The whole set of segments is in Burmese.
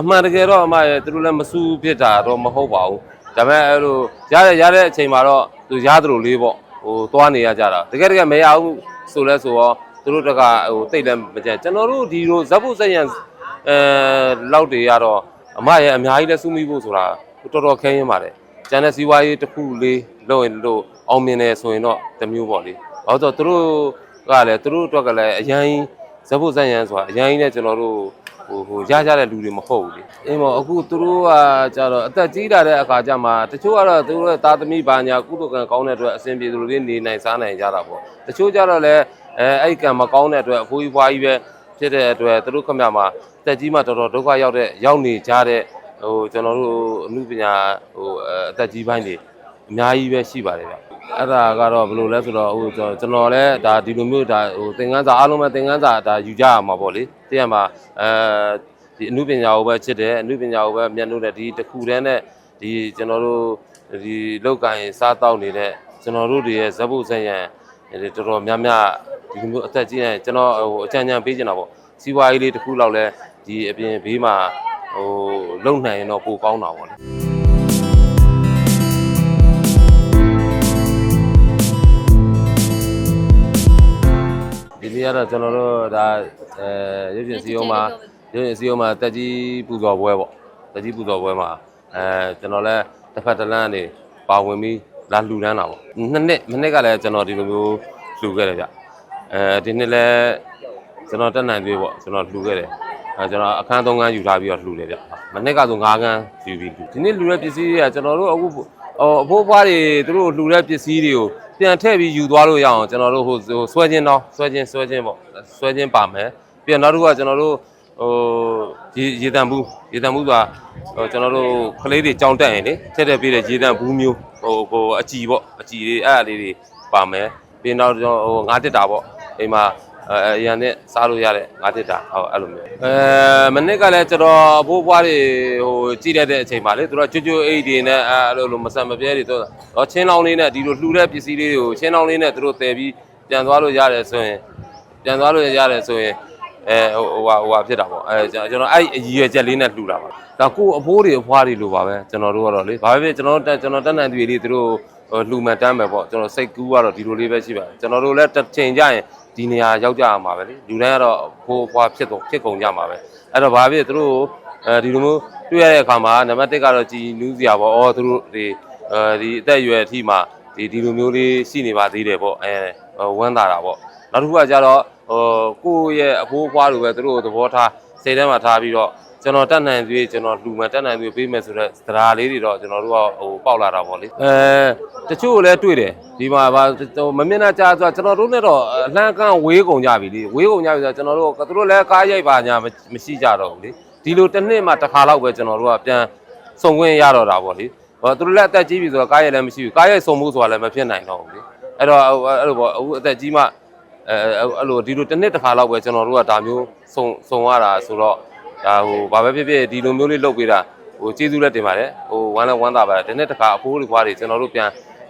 အမှန်တကယ်တော့အမရဲ့သူတို့လည်းမစူးဖြစ်တာတော့မဟုတ်ပါဘူးဒါပေမဲ့အဲ့လိုရတဲ့ရတဲ့အချိန်မှာတော့သူရသလိုလေးပေါ့ဟိုသွားနေရကြတာတကယ်တကယ်မရဘူးဆိုလဲဆိုတော့သူတို့တကဟိုတိတ်လည်းမကြကျွန်တော်တို့ဒီလိုဇက်ဖို့စက်ရန်အဲလောက်တွေရတော့အမရဲ့အများကြီးလဲစူးမိဖို့ဆိုတာတော်တော်ခဲရင်ပါတယ်ကျန်တဲ့စီးပွားရေးတစ်ခုလေးလုပ်ရင်လို့အောင်မြင်တယ်ဆိုရင်တော့တစ်မျိုးပေါ့လေဘာလို့ဆိုတော့သူတို့ကလည်းသူတို့အတွက်ကလည်းအရင်ဇက်ဖို့စက်ရန်ဆိုတာအရင်နဲ့ကျွန်တော်တို့ ဟိုဟိုရကြတဲ့လူတွေမဟုတ်ဘူးလေအင်းမောအခုသူတို့ကကြတော့အသက်ကြီးလာတဲ့အခါကျမှတချို့ကတော့သူတို့ရဲ့သားသမီးဘာညာကုသကံကောင်းတဲ့အတွက်အဆင်ပြေသူတွေနေနိုင်စားနိုင်ကြတာပေါ့တချို့ကြတော့လည်းအဲအဲ့ကံမကောင်းတဲ့အတွက်အဖိုးကြီးဖွားကြီးပဲဖြစ်တဲ့အတွက်သူတို့ခမရမှာတက်ကြီးမှတော်တော်ဒုက္ခရောက်တဲ့ရောက်နေကြတဲ့ဟိုကျွန်တော်တို့အမှုပညာဟိုအသက်ကြီးပိုင်းတွေအများကြီးပဲရှိပါတယ်ဗျ အဲ့ဒါကတော့ဘယ်လိုလဲဆိုတော့ဟိုကျွန်တော်လည်းဒါဒီလိုမျိုးဒါဟိုသင်္ကန်းစာအားလုံးပဲသင်္ကန်းစာဒါယူကြရမှာပေါ့လေတည့်ရမှာအဲဒီအမှုပညာကိုပဲချစ်တယ်အမှုပညာကိုပဲမျက်နှာနဲ့ဒီတစ်ခုတည်းနဲ့ဒီကျွန်တော်တို့ဒီလောက်ကင်စားတောက်နေတဲ့ကျွန်တော်တို့တွေရဲ့ဇက်ဖို့ဆက်ရန်ဒီတော်တော်များများဒီလိုမျိုးအသက်ကြီးရင်ကျွန်တော်ဟိုအကြံဉာဏ်ပေးချင်တာပေါ့စီးပွားရေးလေးတစ်ခုလောက်လဲဒီအပြင်ဘေးမှာဟိုလုံနိုင်ရင်တော့ပိုကောင်းတာပေါ့လေ ဒီနေ့ကတော့ကျွန်တော်တို့ဒါအဲရုပ်ရှင်စီယုံမှာရုပ်ရှင်စီယုံမှာတက်ကြီးပူဇော်ပွဲပေါ့တက်ကြီးပူဇော်ပွဲမှာအဲကျွန်တော်လည်းတစ်ဖက်တစ်လမ်းကနေပါဝင်ပြီးလာလှူဒန်းတာပေါ့နှစ်နှစ်မနှစ်ကလည်းကျွန်တော်ဒီလိုမျိုးလှူခဲ့တယ်ဗျအဲဒီနှစ်လည်းကျွန်တော်တက်နိုင်သေးပေါ့ကျွန်တော်လှူခဲ့တယ်အဲကျွန်တော်အခန်းသုံးခန်းယူထားပြီးတော့လှူတယ်ဗျမနှစ်ကဆို၅ခန်းယူပြီးလှူဒီနေ့လှူတဲ့ပစ္စည်းတွေကကျွန်တော်တို့အခုဟိုအဖိုးဖွားတွေသူတို့လှူတဲ့ပစ္စည်းတွေကို ပြန်ထည့်ပြီးယူသွားလို့ရအောင်ကျွန်တော်တို့ဟိုဟိုဆွဲချင်းတော့ဆွဲချင်းဆွဲချင်းပေါ့ဆွဲချင်းပါမယ်ပြီးတော့နောက်တစ်ခုကကျွန်တော်တို့ဟိုရေရေတံဘူးရေတံဘူးဆိုတာဟိုကျွန်တော်တို့ကလေးတွေကြောင်းတက်ရင်လေထည့်ထည့်ပြီးတဲ့ရေတံဘူးမျိုးဟိုဟိုအကြည်ပေါ့အကြည်တွေအဲ့အလေးတွေပါမယ်ပြီးတော့ကျွန်တော်ဟိုငါးတစ်တာပေါ့အိမ်မှာ အဲအရန်နဲ့စားလို့ရတဲ့ငါးတစ်တာဟောအဲ့လိုမျိုးအဲမနစ်ကလည်းကျွန်တော်ဘိုးဘွားတွေဟိုကြည့်တတ်တဲ့အချိန်ပါလေသူတို့ကျွတ်ကျွတ်အိတ်တွေနဲ့အဲ့လိုလိုမဆန်မပြဲတွေတော့တော့ချင်းလောင်းလေးနဲ့ဒီလိုလှူတဲ့ပစ္စည်းလေးတွေကိုချင်းလောင်းလေးနဲ့သူတို့တည်ပြီးပြန်သွားလို့ရတယ်ဆိုရင်ပြန်သွားလို့ရတယ်ဆိုရင်အဲဟိုဟိုဟာဟိုဟာဖြစ်တာပေါ့အဲကျွန်တော်အဲ့အကြီးရွယ်ချက်လေးနဲ့လှူတာပါဒါကိုအဖိုးတွေအဖွားတွေလိုပါပဲကျွန်တော်တို့ကတော့လေဘာပဲဖြစ်ကျွန်တော်တို့ကျွန်တော်တက်နိုင်သူလေးသူတို့ဟိုလှူမှန်တမ်းမယ်ပေါ့ကျွန်တော်စိတ်ကူးကတော့ဒီလိုလေးပဲရှိပါတယ်ကျွန်တော်တို့လည်းတစ်ချိန်ကြရင် ဒီနေရာရောက်ကြရမှာပဲလေလူတိုင်းကတော့ဖိုးအဖွားဖြစ်ကုန်ဖြစ်ကုန်ကြမှာပဲအဲ့တော့ဘာဖြစ်သူတို့အဲဒီလိုမျိုးတွေ့ရတဲ့အခါမှာနံပါတ်1ကတော့ကြည်နူးစရာပေါ့အော်သူတို့ဒီအဲဒီအသက်အရွယ်အထိမှဒီဒီလိုမျိုးလေးရှိနေပါသေးတယ်ပေါ့အဲဝမ်းသာတာပေါ့နောက်တစ်ခုကကြတော့ဟိုကိုယ့်ရဲ့အဖိုးအဖွားလိုပဲသူတို့သဘောထားစိတ်ထဲမှာထားပြီးတော့ ကျွန်တော်တက်နိုင်သေးကျွန်တော်လူမှတက်နိုင်သေးပေးမယ်ဆိုတော့သဒရာလေးတွေတော့ကျွန်တော်တို့ကဟိုပေါက်လာတာပေါ့လေအဲတချို့လည်းတွေ့တယ်ဒီမှာဗာမမျက်နှာကြားဆိုကျွန်တော်တို့နဲ့တော့အလှမ်းကန်းဝေးကုန်ကြပြီလေဝေးကုန်ကြပြီဆိုတော့ကျွန်တော်တို့သူတို့လည်းကားရိုက်ပါညာမရှိကြတော့ဘူးလေဒီလိုတစ်နှစ်မှတစ်ခါလောက်ပဲကျွန်တော်တို့ကပြန်စုံခွင့်ရတော့တာပေါ့လေဟောသူတို့လည်းအသက်ကြီးပြီဆိုတော့ကားရိုက်လည်းမရှိဘူးကားရိုက်စုံမှုဆိုတာလည်းမဖြစ်နိုင်တော့ဘူးလေအဲ့တော့အဲ့လိုပေါ့အခုအသက်ကြီးမှအဲအဲ့လိုဒီလိုတစ်နှစ်တစ်ခါလောက်ပဲကျွန်တော်တို့ကဒါမျိုးစုံစုံရတာဆိုတော့ ဒါဟိုဘာပဲဖြစ်ဖြစ်ဒီလိုမျိုးလေးလုပ်ပေးတာဟိုကျေးဇူးလည်းတင်ပါတယ်ဟိုဝမ်းလည်းဝမ်းသာပါတယ်ဒီနေ့တစ်ခါအဖိုးတွေခွားတွေကျွန်တော်တို့ပြန်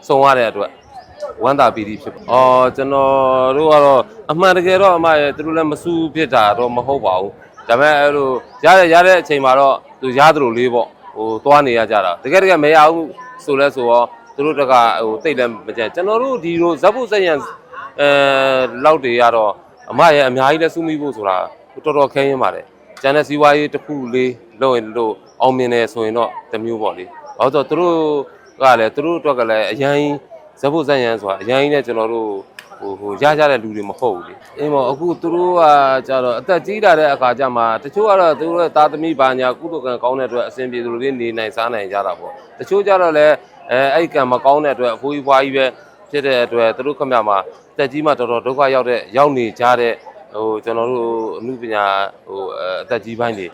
စုံရတဲ့အတွက်ဝမ်းသာပီတိဖြစ်ပါအော်ကျွန်တော်တို့ကတော့အမှန်တကယ်တော့အမရဲ့သူတို့လည်းမစူးဖြစ်တာတော့မဟုတ်ပါဘူးဒါပေမဲ့အဲ့လိုရတဲ့ရတဲ့အချိန်မှာတော့သူရသလိုလေးပေါ့ဟိုသွားနေရကြတာတကယ်တကယ်မရဘူးဆိုလဲဆိုတော့သူတို့တကဟိုတိတ်လည်းမကြကျွန်တော်တို့ဒီလိုဇက်ဖို့စက်ရန်အဲလောက်တွေရတော့အမရဲ့အများကြီးလဲစူးမိဖို့ဆိုတာတော်တော်ခဲရင်ပါတယ် ကျန်တဲ့စီးပွားရေးတစ်ခုလေးလုပ်ရင်လို့အောင်မြင်တယ်ဆိုရင်တော့တစ်မျိုးပေါ့လေဘာလို့ဆိုတော့သူတို့ကလည်းသူတို့အတွက်ကလည်းအရင်ဇက်ဖို့စက်ရန်ဆိုတာအရင်နဲ့ကျွန်တော်တို့ဟိုဟိုရကြတဲ့လူတွေမဟုတ်ဘူးလေအင်းမောအခုသူတို့ကကြတော့အသက်ကြီးလာတဲ့အခါကျမှတချို့ကတော့သူတို့ရဲ့သားသမီးဘာညာကုသကံကောင်းတဲ့အတွက်အဆင်ပြေသူတွေနေနိုင်စားနိုင်ကြတာပေါ့တချို့ကြတော့လည်းအဲအဲ့ကံမကောင်းတဲ့အတွက်အဖိုးကြီးဖွားကြီးပဲဖြစ်တဲ့အတွက်သူတို့ခမရမှာတက်ကြီးမှတော်တော်ဒုက္ခရောက်တဲ့ရောက်နေကြတဲ့ ဟိုကျွန်တော်တို့အမှုပညာဟိုအသက်ကြီးပိုင်းတွေ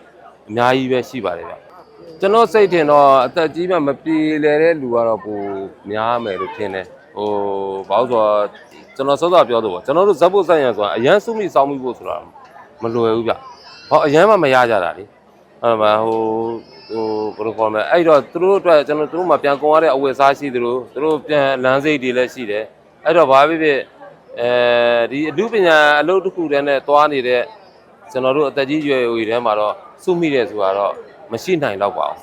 အများကြီးပဲရှိပါတယ်ဗျကျွန်တော်စိတ်ထင်တော့အသက်ကြီးမှမပြေလည်တဲ့လူကတော့ပိုများမယ်လို့ထင်တယ်ဟိုဘာလို့ဆိုတော့ကျွန်တော်စောစောပြောသလိုပေါ့ကျွန်တော်တို့ဇက်ဖို့ဆိုင်ရဆိုတာအရန်စုမိစောင်းမိဖို့ဆိုတာမလွယ်ဘူးဗျဟောအရန်မှမရကြတာလေအဲ့မှာဟိုဟိုဘယ်လိုခေါ်မလဲအဲ့တော့သူတို့အတွက်ကျွန်တော်သူတို့မှပြန်ကုန်ရတဲ့အဝတ်အစားရှိသလိုသူတို့ပြန်လမ်းစိတ်တွေလည်းရှိတယ်အဲ့တော့ဘာဖြစ်ဖြစ် အဲဒီအမှုပညာအလုပ်တစ်ခုတည်းနဲ့သွားနေတဲ့ကျွန်တော်တို့အသက်ကြီးရွယ်ရွယ်ထဲမှာတော့စုမိတယ်ဆိုတာတော့မရှိနိုင်တော့ပါဘူး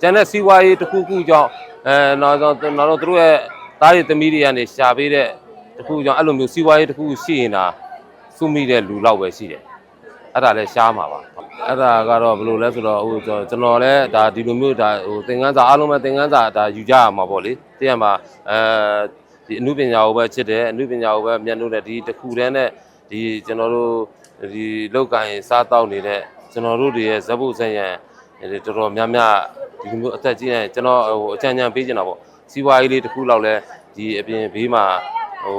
ကျန်တဲ့စီးပွားရေးတစ်ခုခုကြောင့်အဲနောက်တော့နောက်တော့သူတို့ရဲ့သားရသမီးတွေကနေရှာပေးတဲ့တစ်ခုကြောင့်အဲ့လိုမျိုးစီးပွားရေးတစ်ခုခုရှိရင်ဒါစုမိတဲ့လူလောက်ပဲရှိတယ်အဲ့ဒါလည်းရှားမှာပါအဲ့ဒါကတော့ဘယ်လိုလဲဆိုတော့ဟိုကျွန်တော်လည်းဒါဒီလိုမျိုးဒါဟိုသင်ခန်းစာအားလုံးပဲသင်ခန်းစာဒါယူကြရမှာပေါ့လေတည့်ရမှာအဲ ဒီအမှုပညာကိုပဲချစ်တယ်အမှုပညာကိုပဲမျက်နှာနဲ့ဒီတစ်ခုတည်းနဲ့ဒီကျွန်တော်တို့ဒီလောက်ကင်စားတောက်နေတဲ့ကျွန်တော်တို့တွေရဲ့ဇက်ဖို့ဆက်ရန်ဒီတော်တော်များများဒီလိုမျိုးအသက်ကြီးရင်ကျွန်တော်ဟိုအကြံဉာဏ်ပေးချင်တာပေါ့စီးပွားရေးလေးတစ်ခုလောက်လဲဒီအပြင်ဘေးမှာဟို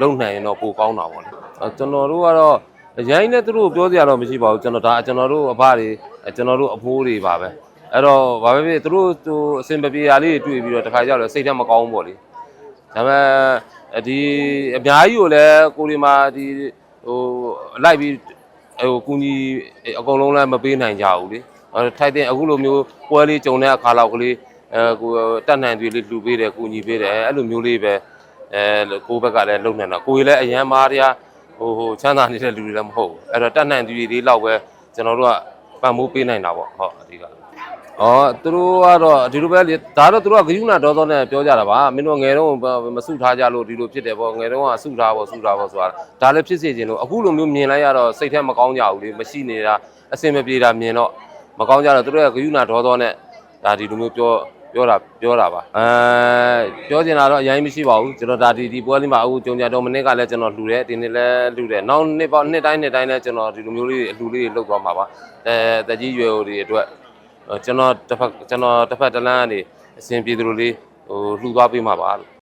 လုံနိုင်ရင်တော့ပိုကောင်းတာပေါ့လေအဲကျွန်တော်တို့ကတော့ရိုင်းနဲ့သူတို့ပြောစရာတော့မရှိပါဘူးကျွန်တော်ဒါကျွန်တော်တို့အဖတွေကျွန်တော်တို့အဖိုးတွေပါပဲအဲ့တော့ဘာပဲဖြစ်သူတို့ဟိုအစင်ပပြေရာလေးတွေတွေ့ပြီးတော့တခါကြောက်လဲစိတ်ထဲမကောင်းဘူးပေါ့လေ ဒါပေမဲ့ဒီအများကြီးကိုလည်းကိုဒီမှာဒီဟိုလိုက်ပြီးဟိုကူညီအကုန်လုံးလည်းမပေးနိုင်ကြဘူးလေအဲထိုက်တဲ့အခုလိုမျိုးပွဲလေးကြုံတဲ့အခါလောက်ကလေးအဲကိုတက်နိုင်တွေလေးလှူပေးတယ်ကူညီပေးတယ်အဲ့လိုမျိုးလေးပဲအဲကိုဘက်ကလည်းလုံနေတော့ကိုကြီးလည်းအရန်မားတရားဟိုဟိုချမ်းသာနေတဲ့လူတွေလည်းမဟုတ်ဘူးအဲ့တော့တက်နိုင်တွေလေးလောက်ပဲကျွန်တော်တို့ကပံ့ပိုးပေးနိုင်တာပေါ့ဟုတ်အဓိက အော်သူတို့ကတော့ဒီလိုပဲလေဒါတော့သူတို့ကဂယုဏဒေါသောနဲ့ပြောကြတာပါမင်းတို့ငယ်တော့မစုထားကြလို့ဒီလိုဖြစ်တယ်ပေါ့ငယ်တော့ကစုထားပေါ့စုထားပေါ့ဆိုတာဒါလည်းဖြစ်စေခြင်းလို့အခုလိုမျိုးမြင်လိုက်ရတော့စိတ်ထဲမကောင်းကြဘူးလေမရှိနေတာအစင်မပြေတာမြင်တော့မကောင်းကြတော့သူတို့ကဂယုဏဒေါသောနဲ့ဒါဒီလိုမျိုးပြောပြောတာပြောတာပါအဲပြောချင်တာတော့အရင်မရှိပါဘူးကျွန်တော်ဒါဒီဒီပွဲလေးမှာအခုကြုံကြတော့မနေ့ကလည်းကျွန်တော်လှူတယ်ဒီနေ့လည်းလှူတယ်နောက်နှစ်ပေါနှစ်တိုင်းနှစ်တိုင်းလည်းကျွန်တော်ဒီလိုမျိုးလေးအလှူလေးတွေလုပ်သွားမှာပါအဲတကြီးရွယ်တွေအတွက် ကျွန်တော်တစ်ဖက်ကျွန်တော်တစ်ဖက်တစ်လမ်းကနေအစဉ်ပြေသူလိုလေးဟိုလှူသွားပေးမှာပါလို့